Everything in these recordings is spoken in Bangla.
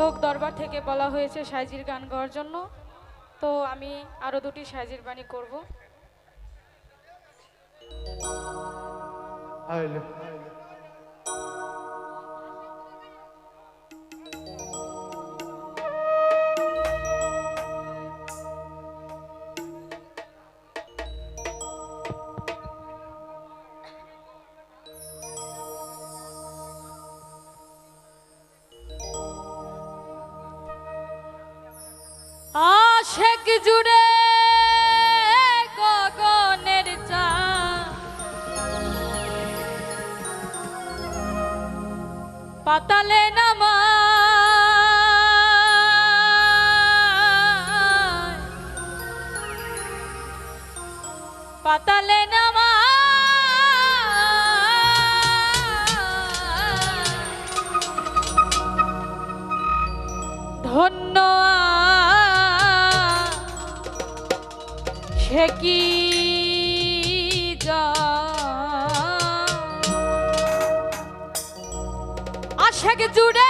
হোক, দরবার থেকে বলা হয়েছে সাইজির গান গাওয়ার জন্য। তো আমি আরও দুটি সাইজির বাণী করব। জুড়ে গগনের পাতালে নামা। পাতালে নামা। ধন্য সে কি আশেক জুড়ে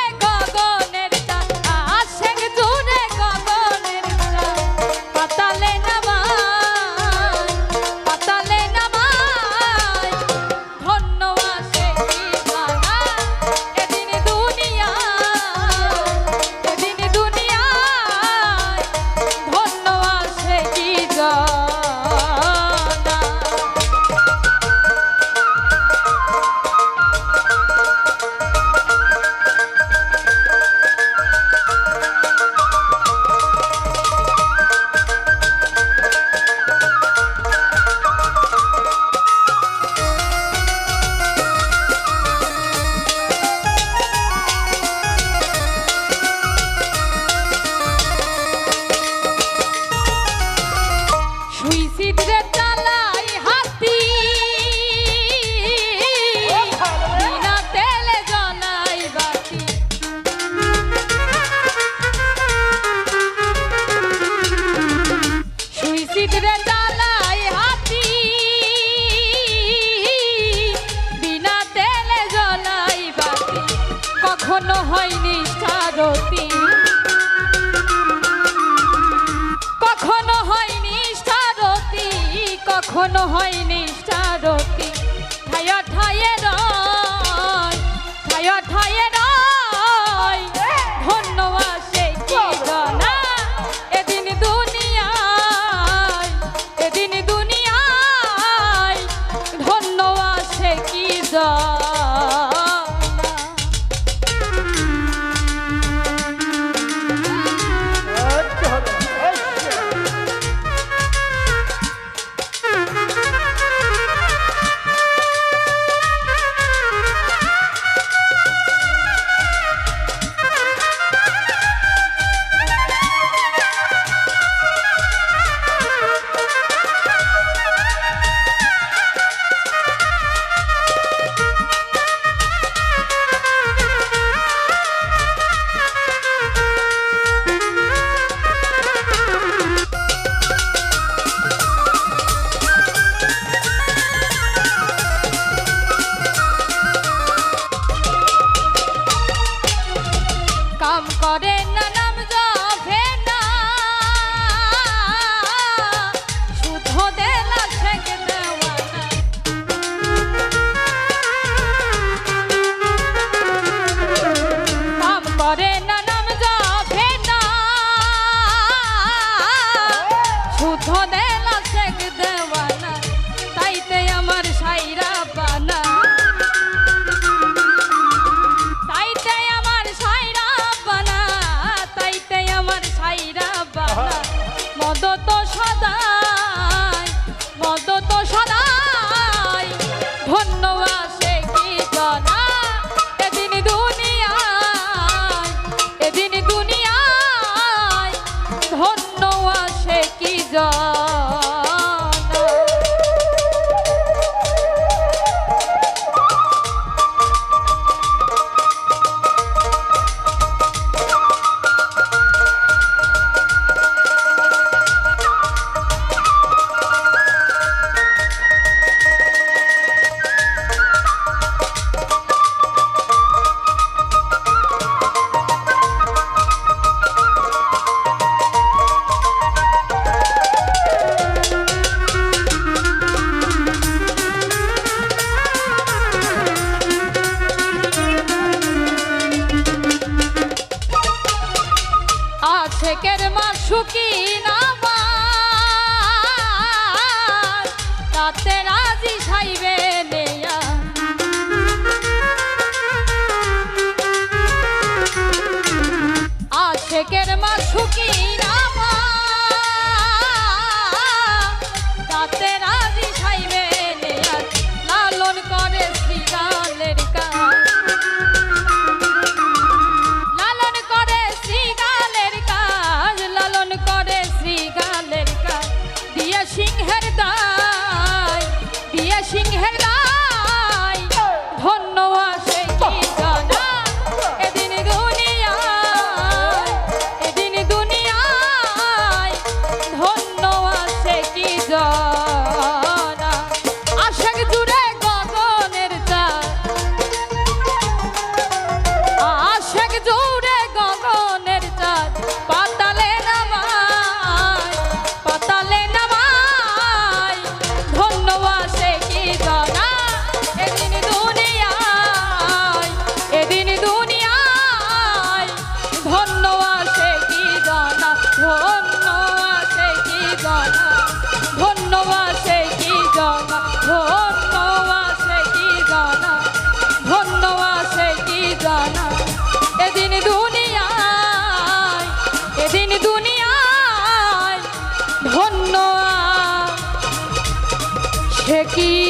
হয়নি সারতি কখনো হয়নি সারতি কখনো হয়নি সারতি ঠায় ঠায় রায় ঠায় ঠায় রয়। সদাই তো সদাই ধন্য আসে কি জানা? এদিন দুনিয়ায় এদিন দুনিয়ায় ধন্য আসে কি আশেকের মা সুখী নামা তাতে রাজি সাইবে की